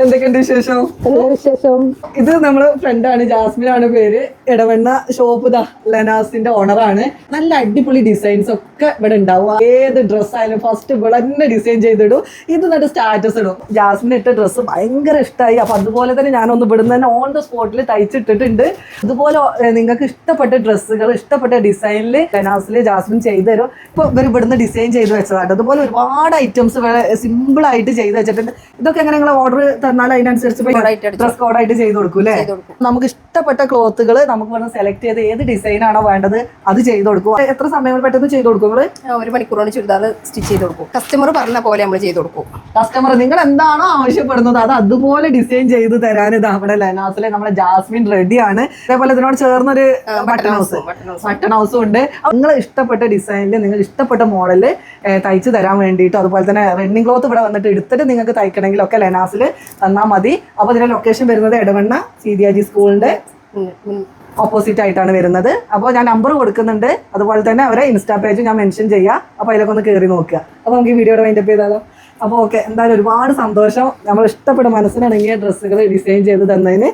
എന്തൊക്കെയുണ്ട് വിശേഷം? വിശേഷം. ഇത് നമ്മൾ ഫ്രണ്ടാണ് ജാസ്മിൻ ആണ് പേര്. ഇടവണ്ണ ഷോപ്പ് ലനാസിന്റെ ഓണർ ഓണറാണ് നല്ല അടിപൊളി ഡിസൈൻസ് ഒക്കെ ഇവിടെ ഉണ്ടാവും. ഏത് ഡ്രസ് ആയാലും ഫസ്റ്റ് ഇവിടെ തന്നെ ഡിസൈൻ ചെയ്തിടും. ഇത് നല്ല സ്റ്റാറ്റസ് ഇടും. ജാസ്മിൻ ഇട്ട ഡ്രസ്സ് ഭയങ്കര ഇഷ്ടമായി അപ്പൊ അതുപോലെ തന്നെ ഞാനൊന്ന് ഇവിടുന്ന് തന്നെ ഓൺ ദ സ്പോട്ടിൽ തയ്ച്ചിട്ടിട്ടുണ്ട്. അതുപോലെ നിങ്ങൾക്ക് ഇഷ്ടപ്പെട്ട ഡ്രസ്സുകൾ ഇഷ്ടപ്പെട്ട ഡിസൈനിൽ ലനാസിൽ ജാസ്മിൻ ചെയ്തു തരും. ഇപ്പൊ ഇവർ ഇവിടുന്ന് ഡിസൈൻ ചെയ്ത് വെച്ചതാണ്. അതുപോലെ ഒരുപാട് ഐറ്റംസ് സിമ്പിൾ ആയിട്ട് ചെയ്ത് വെച്ചിട്ടുണ്ട്. ഇതൊക്കെ എങ്ങനെ നിങ്ങൾ ഓർഡർ തന്നാൽ അതിനനുസരിച്ച് ഡ്രസ് കോഡായിട്ട് ചെയ്ത് കൊടുക്കും അല്ലേ നമുക്ക് ഇഷ്ടപ്പെട്ട ക്ലോത്തുകൾ നമുക്ക് വേണം സെലക്ട് ചെയ്ത് ഏത് ഡിസൈൻ ആണോ വേണ്ടത് അത് ചെയ്ത് കൊടുക്കും. എത്ര സമയം പെട്ടെന്ന് ചെയ്ത് കൊടുക്കും ഒരു മണിക്കൂറോട് ചുരിദാർ സ്റ്റിച്ച് ചെയ്ത് കൊടുക്കും. കസ്റ്റമർ പറഞ്ഞ പോലെ നമ്മൾ ചെയ്ത് കൊടുക്കും. കസ്റ്റമർ നിങ്ങൾ എന്താണോ ആവശ്യപ്പെടുന്നത് അത് അതുപോലെ ഡിസൈൻ ചെയ്ത് തരാൻ ഇത് നമ്മുടെ ലെനാസിലെ നമ്മുടെ ജാസ്മിൻ റെഡിയാണ് അതേപോലെ ഇതിനോട് ചേർന്നൊരു ബട്ടൺ ഹൗസ് ബട്ടൺ ഹൗസ് ഉണ്ട്. നിങ്ങൾ ഇഷ്ടപ്പെട്ട ഡിസൈനിൽ നിങ്ങൾ ഇഷ്ടപ്പെട്ട മോഡലിൽ തയ്ച്ച് തരാൻ വേണ്ടിയിട്ടും അതുപോലെ തന്നെ റണ്ണിങ് ക്ലോത്ത് ഇവിടെ വന്നിട്ട് എടുത്തിട്ട് നിങ്ങൾക്ക് തയ്ക്കണമെങ്കിലൊക്കെ ലെനാസിൽ തന്നാൽ മതി. അപ്പോൾ ഇതിന്റെ ലൊക്കേഷൻ വരുന്നത് എടവണ്ണ സീതിയാജി സ്കൂളിന്റെ ഓപ്പോസിറ്റ് ആയിട്ടാണ് വരുന്നത്. അപ്പോൾ ഞാൻ നമ്പർ കൊടുക്കുന്നുണ്ട്. അതുപോലെ തന്നെ അവരെ ഇൻസ്റ്റാ പേജ് ഞാൻ മെൻഷൻ ചെയ്യാം. അപ്പോൾ അതിലൊക്കെ ഒന്ന് കയറി നോക്കുക. അപ്പോൾ നമുക്ക് ഈ വീഡിയോയുടെ വൈൻഡപ്പ് ചെയ്താലോ? അപ്പോൾ ഓക്കെ എന്തായാലും ഒരുപാട് സന്തോഷം. നമ്മൾ ഇഷ്ടപ്പെട്ട മനസ്സിനിണങ്ങിയ ഡ്രസ്സുകൾ ഡിസൈൻ ചെയ്ത് തന്നതിന്.